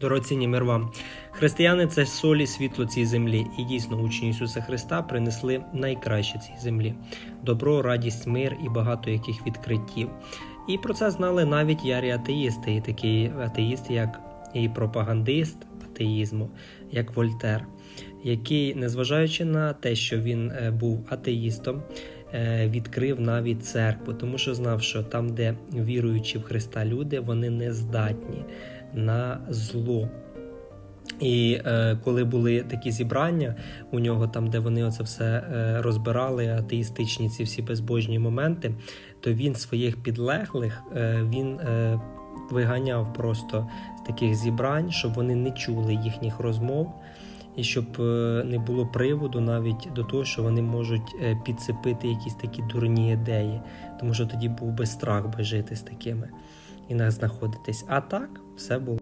Дорогоцінні мир вам. Християни це соль і світло цій землі, і дійсно учні Ісуса Христа принесли найкраще цій землі добро, радість, мир і багато яких відкриттів. І про це знали навіть ярі атеїсти, і такий атеїст, як і пропагандист атеїзму, як Вольтер, який, незважаючи на те, що він е, був атеїстом, е, відкрив навіть церкву, тому що знав, що там, де віруючі в Христа люди, вони не здатні на зло. І е, коли були такі зібрання у нього, там де вони оце все е, розбирали, атеїстичні ці всі безбожні моменти, то він своїх підлеглих е, він е, виганяв просто з таких зібрань, щоб вони не чули їхніх розмов, і щоб е, не було приводу навіть до того, що вони можуть е, підцепити якісь такі дурні ідеї, тому що тоді був би страх би жити з такими і не знаходитись. А так все було.